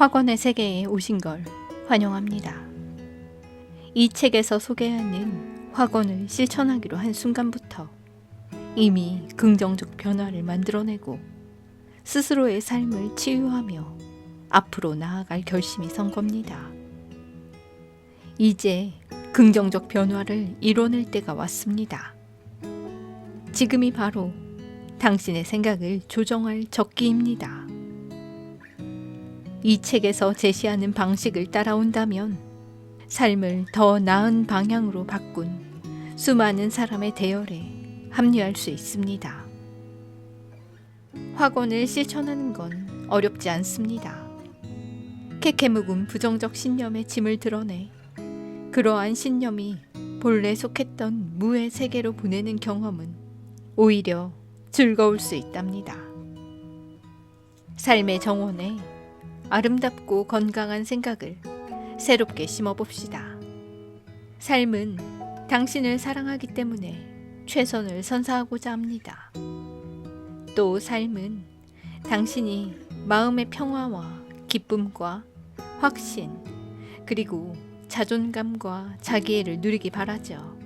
학원의 세계에 오신 걸 환영합니다. 이 책에서 소개하는 학원을 실천하기로 한 순간부터 이미 긍정적 변화를 만들어내고 스스로의 삶을 치유하며 앞으로 나아갈 결심이 선 겁니다. 이제 긍정적 변화를 이뤄낼 때가 왔습니다. 지금이 바로 당신의 생각을 조정할 적기입니다. 이 책에서 제시하는 방식을 따라온다면 삶을 더 나은 방향으로 바꾼 수많은 사람의 대열에 합류할 수 있습니다. 확언을 실천하는 건 어렵지 않습니다. 캐캐묵은 부정적 신념의 짐을 드러내 그러한 신념이 본래 속했던 무의 세계로 보내는 경험은 오히려 즐거울 수 있답니다. 삶의 정원에 아름답고 건강한 생각을 새롭게 심어 봅시다. 삶은 당신을 사랑하기 때문에 최선을 선사하고자 합니다. 또 삶은 당신이 마음의 평화와 기쁨과 확신, 그리고 자존감과 자기애를 누리기 바라죠.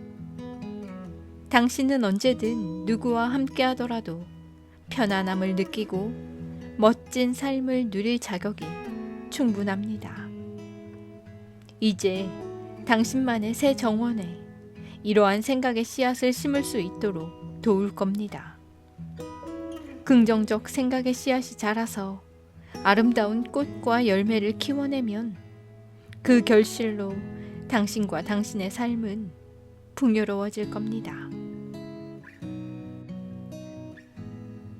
당신은 언제든 누구와 함께 하더라도 편안함을 느끼고 멋진 삶을 누릴 자격이 충분합니다. 이제 당신만의 새 정원에 이러한 생각의 씨앗을 심을 수 있도록 도울 겁니다. 긍정적 생각의 씨앗이 자라서 아름다운 꽃과 열매를 키워내면 그 결실로 당신과 당신의 삶은 풍요로워질 겁니다.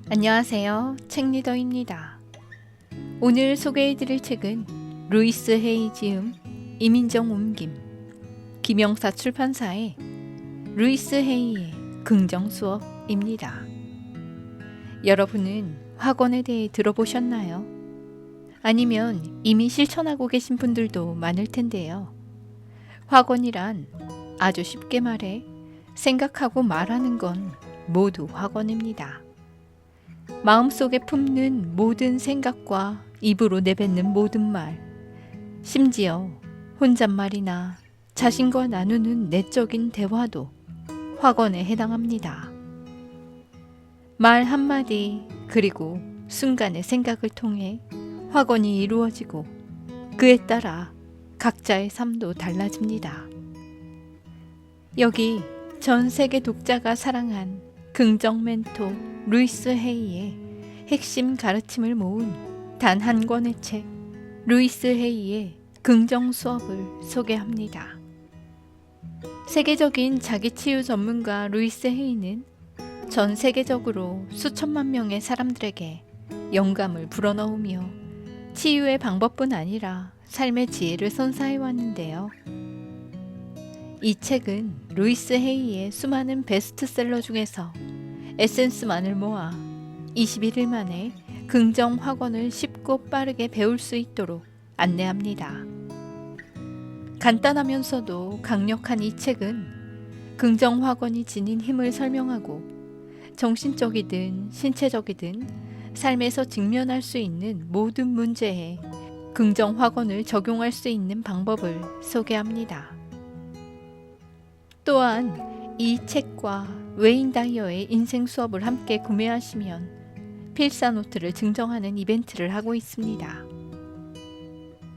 안녕하세요. 책리더입니다. 오늘 소개해드릴 책은 루이스 헤이 지음, 이민정 옮김, 김영사 출판사의 루이스 헤이의 긍정 수업입니다. 여러분은 학원에 대해 들어보셨나요? 아니면 이미 실천하고 계신 분들도 많을 텐데요. 학원이란 아주 쉽게 말해 생각하고 말하는 건 모두 학원입니다. 마음속에 품는 모든 생각과 입으로 내뱉는 모든 말, 심지어 혼잣말이나 자신과 나누는 내적인 대화도 확언에 해당합니다. 말 한마디, 그리고 순간의 생각을 통해 확언이 이루어지고 그에 따라 각자의 삶도 달라집니다. 여기 전 세계 독자가 사랑한 긍정 멘토 루이스 헤이의 핵심 가르침을 모은 단 한 권의 책 루이스 헤이의 긍정 수업을 소개합니다. 세계적인 자기 치유 전문가 루이스 헤이는 전 세계적으로 수천만 명의 사람들에게 영감을 불어넣으며 치유의 방법뿐 아니라 삶의 지혜를 선사해 왔는데요. 이 책은 루이스 헤이의 수많은 베스트셀러 중에서 에센스만을 모아 21일 만에 긍정 학원을 쉽고 빠르게 배울 수 있도록 안내합니다. 간단하면서도 강력한 이 책은 긍정 학원이 지닌 힘을 설명하고 정신적이든 신체적이든 삶에서 직면할 수 있는 모든 문제에 긍정 학원을 적용할 수 있는 방법을 소개합니다. 또한 이 책과 웨인 다이어의 인생 수업을 함께 구매하시면 필사 노트를 증정하는 이벤트를 하고 있습니다.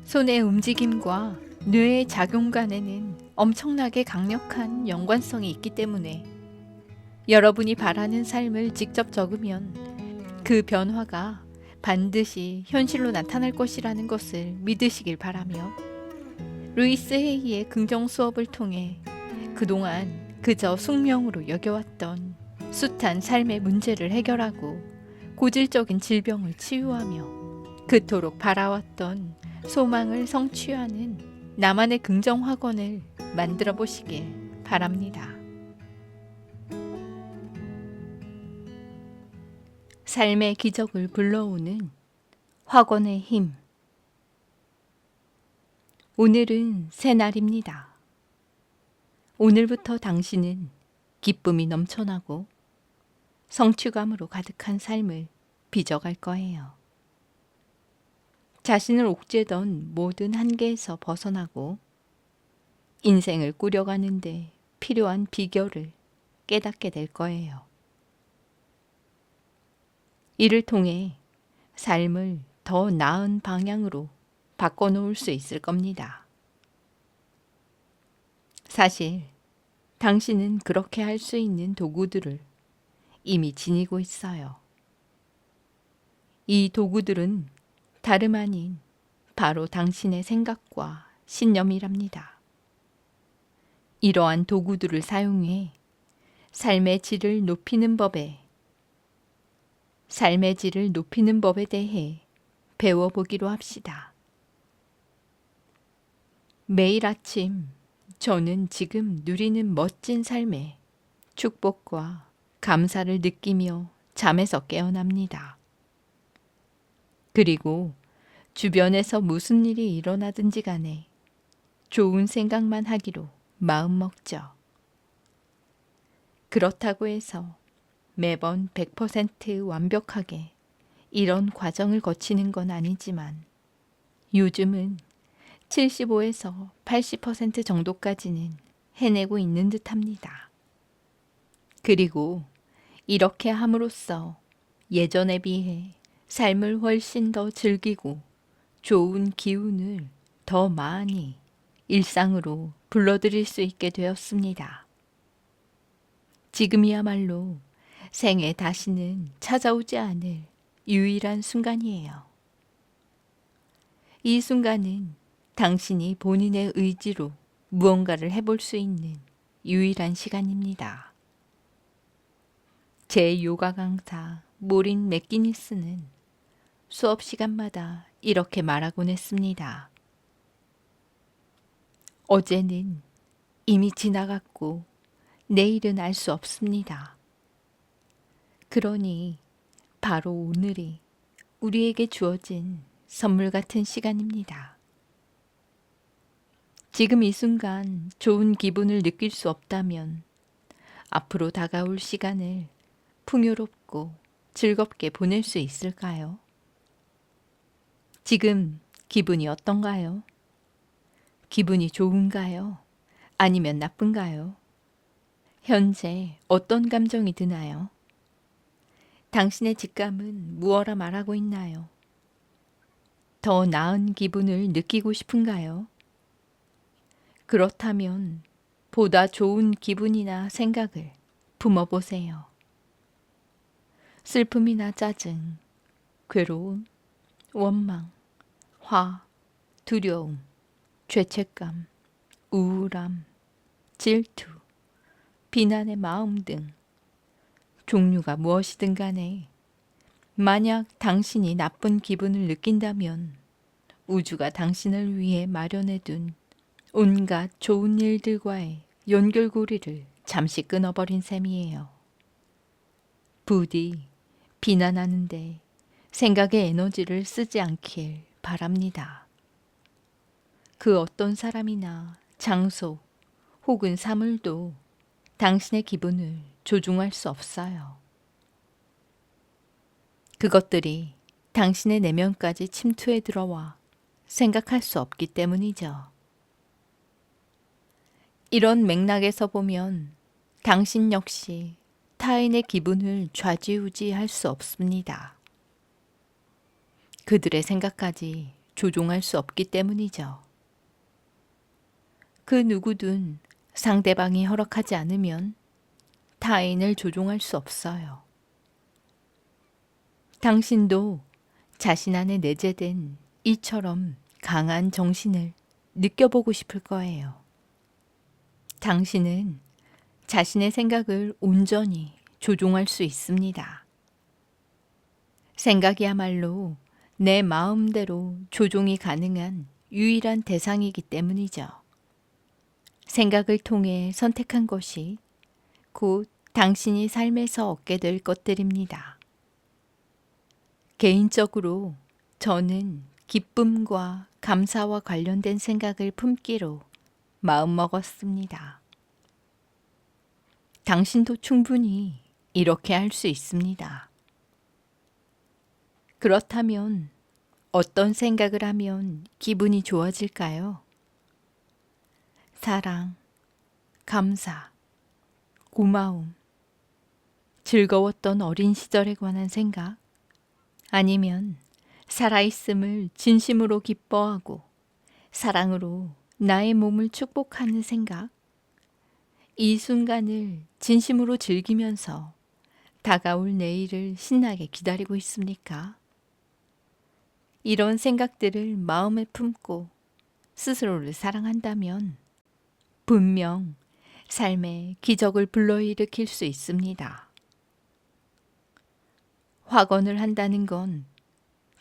손의 움직임과 뇌의 작용 간에는 엄청나게 강력한 연관성이 있기 때문에 여러분이 바라는 삶을 직접 적으면 그 변화가 반드시 현실로 나타날 것이라는 것을 믿으시길 바라며 루이스 헤이의 긍정 수업을 통해 그동안 그저 숙명으로 여겨왔던 숱한 삶의 문제를 해결하고 고질적인 질병을 치유하며 그토록 바라왔던 소망을 성취하는 나만의 긍정 학원을 만들어 보시길 바랍니다. 삶의 기적을 불러오는 확언의 힘. 오늘은 새 날입니다. 오늘부터 당신은 기쁨이 넘쳐나고 성취감으로 가득한 삶을 빚어갈 거예요. 자신을 옥죄던 모든 한계에서 벗어나고 인생을 꾸려가는데 필요한 비결을 깨닫게 될 거예요. 이를 통해 삶을 더 나은 방향으로 바꿔놓을 수 있을 겁니다. 사실 당신은 그렇게 할 수 있는 도구들을 이미 지니고 있어요. 이 도구들은 다름 아닌 바로 당신의 생각과 신념이랍니다. 이러한 도구들을 사용해 삶의 질을 높이는 법에 삶의 질을 높이는 법에 대해 배워보기로 합시다. 매일 아침 저는 지금 누리는 멋진 삶에 축복과 감사를 느끼며 잠에서 깨어납니다. 그리고 주변에서 무슨 일이 일어나든지 간에 좋은 생각만 하기로 마음 먹죠. 그렇다고 해서 매번 100% 완벽하게 이런 과정을 거치는 건 아니지만 요즘은 75에서 80% 정도까지는 해내고 있는 듯 합니다. 그리고 이렇게 함으로써 예전에 비해 삶을 훨씬 더 즐기고 좋은 기운을 더 많이 일상으로 불러들일 수 있게 되었습니다. 지금이야말로 생에 다시는 찾아오지 않을 유일한 순간이에요. 이 순간은 당신이 본인의 의지로 무언가를 해볼 수 있는 유일한 시간입니다. 제 요가 강사 모린 맥기니스는 수업 시간마다 이렇게 말하곤 했습니다. 어제는 이미 지나갔고 내일은 알 수 없습니다. 그러니 바로 오늘이 우리에게 주어진 선물 같은 시간입니다. 지금 이 순간 좋은 기분을 느낄 수 없다면 앞으로 다가올 시간을 풍요롭고 즐겁게 보낼 수 있을까요? 지금 기분이 어떤가요? 기분이 좋은가요? 아니면 나쁜가요? 현재 어떤 감정이 드나요? 당신의 직감은 무엇라 말하고 있나요? 더 나은 기분을 느끼고 싶은가요? 그렇다면 보다 좋은 기분이나 생각을 품어보세요. 슬픔이나 짜증, 괴로움, 원망, 화, 두려움, 죄책감, 우울함, 질투, 비난의 마음 등 종류가 무엇이든 간에 만약 당신이 나쁜 기분을 느낀다면 우주가 당신을 위해 마련해둔 온갖 좋은 일들과의 연결고리를 잠시 끊어버린 셈이에요. 부디 비난하는데 생각의 에너지를 쓰지 않길 바랍니다. 그 어떤 사람이나 장소 혹은 사물도 당신의 기분을 조종할 수 없어요. 그것들이 당신의 내면까지 침투해 들어와 생각할 수 없기 때문이죠. 이런 맥락에서 보면 당신 역시 타인의 기분을 좌지우지 할 수 없습니다. 그들의 생각까지 조종할 수 없기 때문이죠. 그 누구든 상대방이 허락하지 않으면 타인을 조종할 수 없어요. 당신도 자신 안에 내재된 이처럼 강한 정신을 느껴보고 싶을 거예요. 당신은 자신의 생각을 온전히 조종할 수 있습니다. 생각이야말로 내 마음대로 조종이 가능한 유일한 대상이기 때문이죠. 생각을 통해 선택한 것이 곧 당신이 삶에서 얻게 될 것들입니다. 개인적으로 저는 기쁨과 감사와 관련된 생각을 품기로 마음먹었습니다. 당신도 충분히 이렇게 할 수 있습니다. 그렇다면 어떤 생각을 하면 기분이 좋아질까요? 사랑, 감사, 고마움, 즐거웠던 어린 시절에 관한 생각, 아니면 살아있음을 진심으로 기뻐하고 사랑으로 나의 몸을 축복하는 생각, 이 순간을 진심으로 즐기면서 다가올 내일을 신나게 기다리고 있습니까? 이런 생각들을 마음에 품고 스스로를 사랑한다면 분명 삶의 기적을 불러일으킬 수 있습니다. 확언을 한다는 건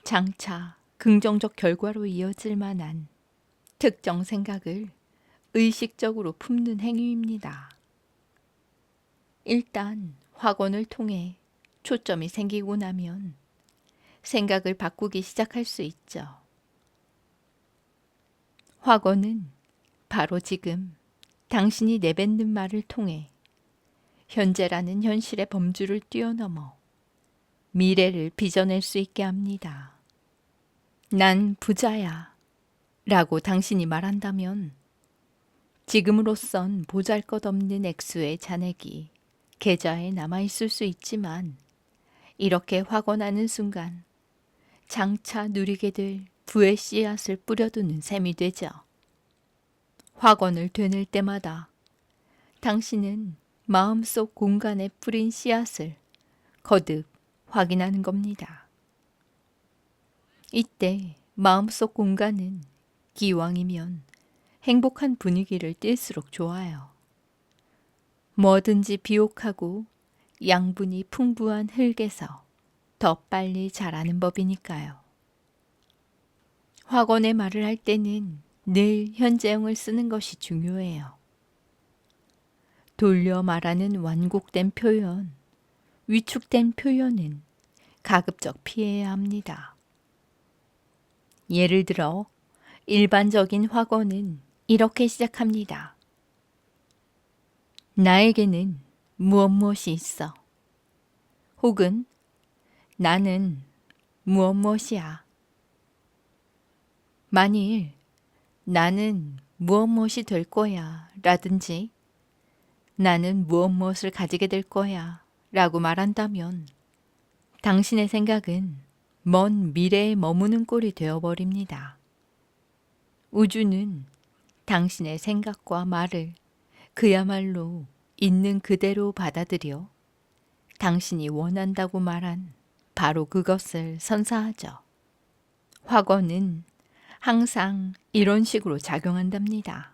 장차 긍정적 결과로 이어질 만한 특정 생각을 의식적으로 품는 행위입니다. 일단 확언을 통해 초점이 생기고 나면 생각을 바꾸기 시작할 수 있죠. 확언은 바로 지금 당신이 내뱉는 말을 통해 현재라는 현실의 범주를 뛰어넘어 미래를 빚어낼 수 있게 합니다. 난 부자야. 라고 당신이 말한다면 지금으로선 보잘 것 없는 액수의 잔액이 계좌에 남아있을 수 있지만 이렇게 확언하는 순간 장차 누리게 될 부의 씨앗을 뿌려두는 셈이 되죠. 확언을 되낼 때마다 당신은 마음속 공간에 뿌린 씨앗을 거듭 확인하는 겁니다. 이때 마음속 공간은 기왕이면 행복한 분위기를 띨수록 좋아요. 뭐든지 비옥하고 양분이 풍부한 흙에서 더 빨리 자라는 법이니까요. 확언의 말을 할 때는 늘 현재형을 쓰는 것이 중요해요. 돌려 말하는 완곡된 표현, 위축된 표현은 가급적 피해야 합니다. 예를 들어, 일반적인 확언은 이렇게 시작합니다. 나에게는 무엇 무엇이 있어. 혹은 나는 무엇 무엇이야. 만일 나는 무엇 무엇이 될 거야 라든지 나는 무엇 무엇을 가지게 될 거야 라고 말한다면 당신의 생각은 먼 미래에 머무는 꼴이 되어버립니다. 우주는 당신의 생각과 말을 그야말로 있는 그대로 받아들여 당신이 원한다고 말한 바로 그것을 선사하죠. 확언은 항상 이런 식으로 작용한답니다.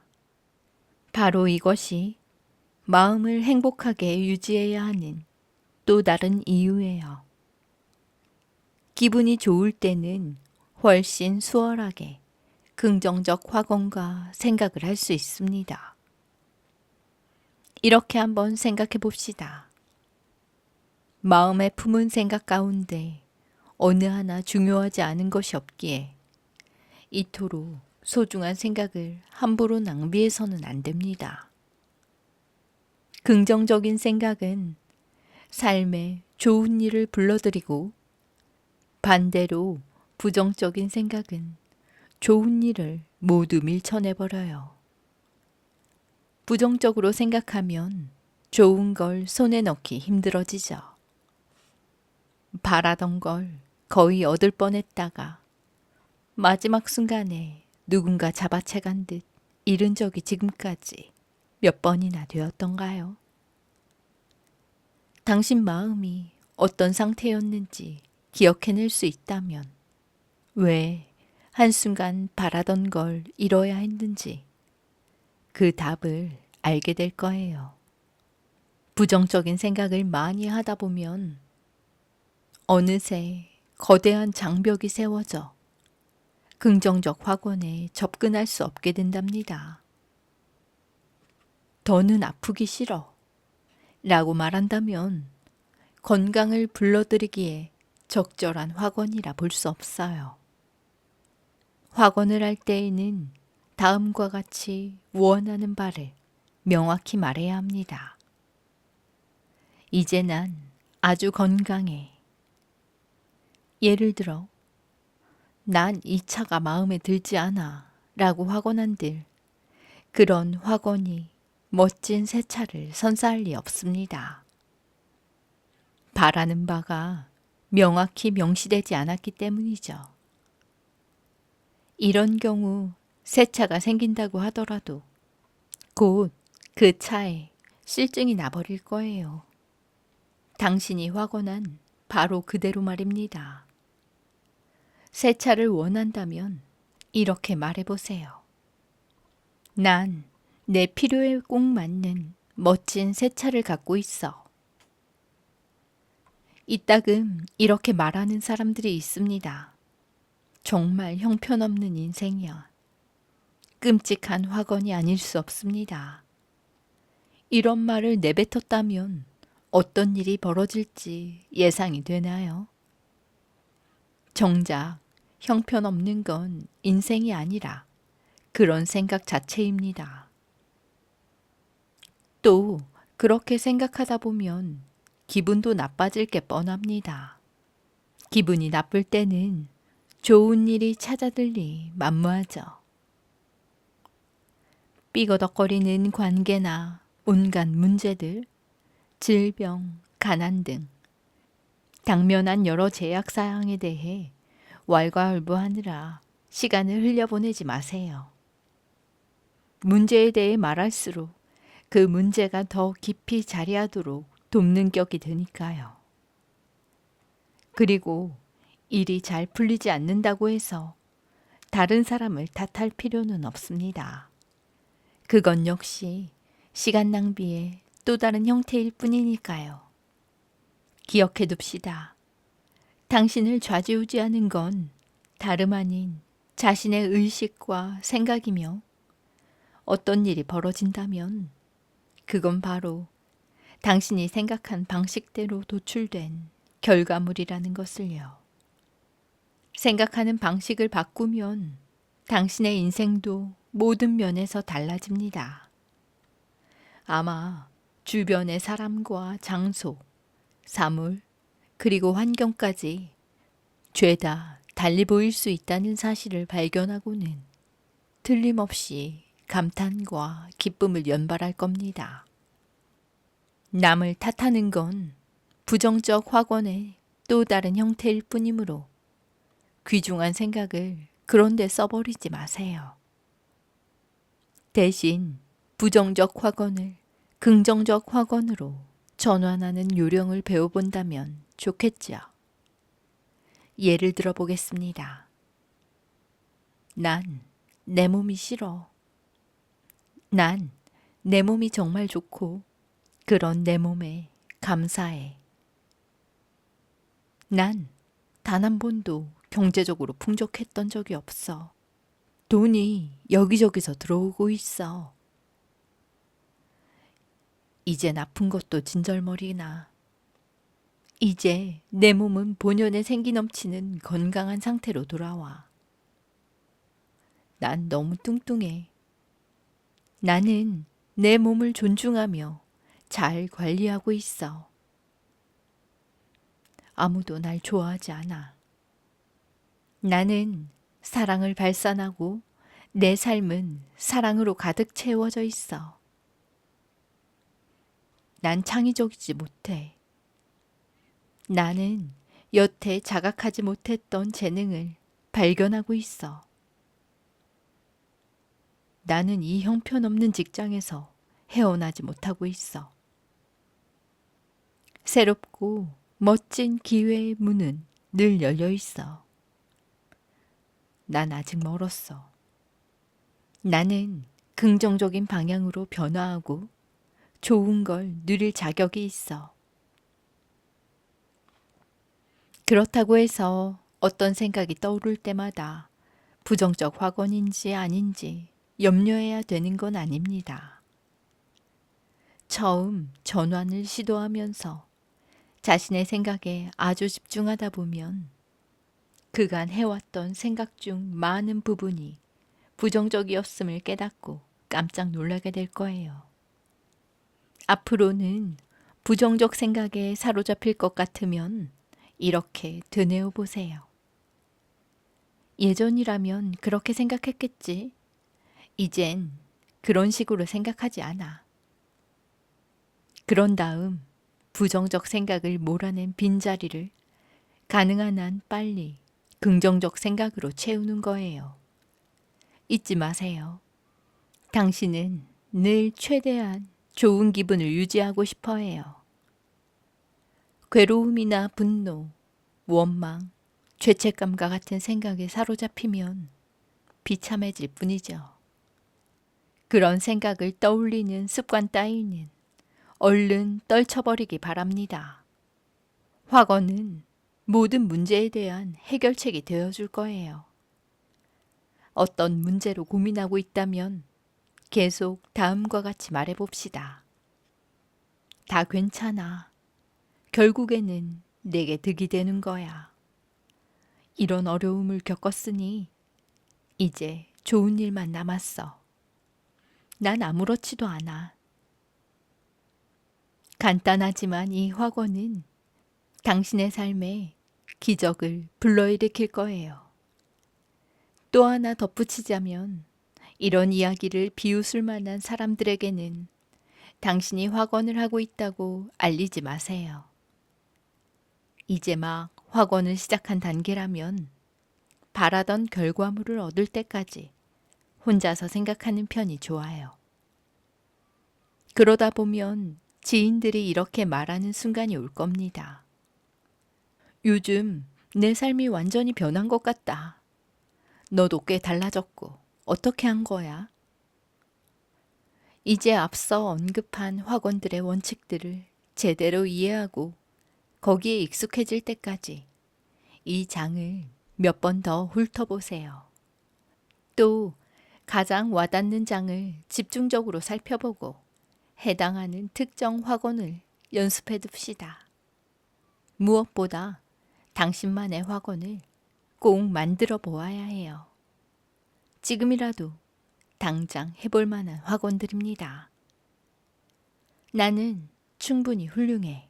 바로 이것이 마음을 행복하게 유지해야 하는 또 다른 이유예요. 기분이 좋을 때는 훨씬 수월하게 긍정적 확언과 생각을 할 수 있습니다. 이렇게 한번 생각해 봅시다. 마음에 품은 생각 가운데 어느 하나 중요하지 않은 것이 없기에 이토록 소중한 생각을 함부로 낭비해서는 안 됩니다. 긍정적인 생각은 삶에 좋은 일을 불러들이고 반대로 부정적인 생각은 좋은 일을 모두 밀쳐내버려요. 부정적으로 생각하면 좋은 걸 손에 넣기 힘들어지죠. 바라던 걸 거의 얻을 뻔했다가 마지막 순간에 누군가 잡아채간 듯 잃은 적이 지금까지 몇 번이나 되었던가요? 당신 마음이 어떤 상태였는지 기억해낼 수 있다면 왜 한순간 바라던 걸 잃어야 했는지 그 답을 알게 될 거예요. 부정적인 생각을 많이 하다 보면 어느새 거대한 장벽이 세워져 긍정적 확언에 접근할 수 없게 된답니다. 더는 아프기 싫어. 라고 말한다면 건강을 불러들이기에 적절한 확언이라 볼 수 없어요. 확언을 할 때에는 다음과 같이 원하는 바를 명확히 말해야 합니다. 이제 난 아주 건강해. 예를 들어, 난 이 차가 마음에 들지 않아 라고 확언한들 그런 확언이 멋진 새 차를 선사할 리 없습니다. 바라는 바가 명확히 명시되지 않았기 때문이죠. 이런 경우 새 차가 생긴다고 하더라도 곧 그 차에 실증이 나버릴 거예요. 당신이 확언한 바로 그대로 말입니다. 새 차를 원한다면 이렇게 말해보세요. 난 내 필요에 꼭 맞는 멋진 새 차를 갖고 있어. 이따금 이렇게 말하는 사람들이 있습니다. 정말 형편없는 인생이야. 끔찍한 확언이 아닐 수 없습니다. 이런 말을 내뱉었다면 어떤 일이 벌어질지 예상이 되나요? 정작 형편없는 건 인생이 아니라 그런 생각 자체입니다. 또 그렇게 생각하다 보면 기분도 나빠질 게 뻔합니다. 기분이 나쁠 때는 좋은 일이 찾아들리 만무하죠. 삐거덕거리는 관계나 온갖 문제들, 질병, 가난 등 당면한 여러 제약 사항에 대해 왈가왈부하느라 시간을 흘려보내지 마세요. 문제에 대해 말할수록 그 문제가 더 깊이 자리하도록 돕는 격이 되니까요. 그리고 일이 잘 풀리지 않는다고 해서 다른 사람을 탓할 필요는 없습니다. 그건 역시 시간 낭비의 또 다른 형태일 뿐이니까요. 기억해 둡시다. 당신을 좌지우지하는 건 다름 아닌 자신의 의식과 생각이며 어떤 일이 벌어진다면 그건 바로 당신이 생각한 방식대로 도출된 결과물이라는 것을요. 생각하는 방식을 바꾸면 당신의 인생도 모든 면에서 달라집니다. 아마 주변의 사람과 장소, 사물, 그리고 환경까지 죄다 달리 보일 수 있다는 사실을 발견하고는 틀림없이 감탄과 기쁨을 연발할 겁니다. 남을 탓하는 건 부정적 확언의 또 다른 형태일 뿐이므로 귀중한 생각을 그런데 써버리지 마세요. 대신 부정적 확언을 긍정적 확언으로 전환하는 요령을 배워본다면 좋겠죠. 예를 들어 보겠습니다. 난 내 몸이 싫어. 난 내 몸이 정말 좋고 그런 내 몸에 감사해. 난 단 한 번도 경제적으로 풍족했던 적이 없어. 돈이 여기저기서 들어오고 있어. 이젠 아픈 것도 진절머리나. 이제 내 몸은 본연의 생기 넘치는 건강한 상태로 돌아와. 난 너무 뚱뚱해. 나는 내 몸을 존중하며 잘 관리하고 있어. 아무도 날 좋아하지 않아. 나는 사랑을 발산하고 내 삶은 사랑으로 가득 채워져 있어. 난 창의적이지 못해. 나는 여태 자각하지 못했던 재능을 발견하고 있어. 나는 이 형편없는 직장에서 헤어나지 못하고 있어. 새롭고 멋진 기회의 문은 늘 열려 있어. 난 아직 멀었어. 나는 긍정적인 방향으로 변화하고 좋은 걸 누릴 자격이 있어. 그렇다고 해서 어떤 생각이 떠오를 때마다 부정적 확언인지 아닌지 염려해야 되는 건 아닙니다. 처음 전환을 시도하면서 자신의 생각에 아주 집중하다 보면 그간 해왔던 생각 중 많은 부분이 부정적이었음을 깨닫고 깜짝 놀라게 될 거예요. 앞으로는 부정적 생각에 사로잡힐 것 같으면 이렇게 되뇌어 보세요. 예전이라면 그렇게 생각했겠지. 이젠 그런 식으로 생각하지 않아. 그런 다음 부정적 생각을 몰아낸 빈자리를 가능한 한 빨리 긍정적 생각으로 채우는 거예요. 잊지 마세요. 당신은 늘 최대한 좋은 기분을 유지하고 싶어 해요. 괴로움이나 분노, 원망, 죄책감과 같은 생각에 사로잡히면 비참해질 뿐이죠. 그런 생각을 떠올리는 습관 따위는 얼른 떨쳐버리기 바랍니다. 확언은 모든 문제에 대한 해결책이 되어줄 거예요. 어떤 문제로 고민하고 있다면 계속 다음과 같이 말해봅시다. 다 괜찮아. 결국에는 내게 득이 되는 거야. 이런 어려움을 겪었으니 이제 좋은 일만 남았어. 난 아무렇지도 않아. 간단하지만 이 확언은 당신의 삶에 기적을 불러일으킬 거예요. 또 하나 덧붙이자면 이런 이야기를 비웃을 만한 사람들에게는 당신이 확언을 하고 있다고 알리지 마세요. 이제 막 확언을 시작한 단계라면 바라던 결과물을 얻을 때까지 혼자서 생각하는 편이 좋아요. 그러다 보면 지인들이 이렇게 말하는 순간이 올 겁니다. 요즘 내 삶이 완전히 변한 것 같다. 너도 꽤 달라졌고, 어떻게 한 거야? 이제 앞서 언급한 학원들의 원칙들을 제대로 이해하고 거기에 익숙해질 때까지 이 장을 몇 번 더 훑어보세요. 또 가장 와닿는 장을 집중적으로 살펴보고 해당하는 특정 확언을 연습해 둡시다. 무엇보다 당신만의 확언을 꼭 만들어 보아야 해요. 지금이라도 당장 해볼 만한 확언들입니다. 나는 충분히 훌륭해.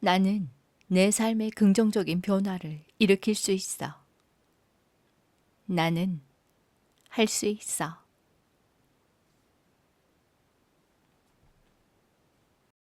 나는 내 삶의 긍정적인 변화를 일으킬 수 있어. 나는 할 수 있어.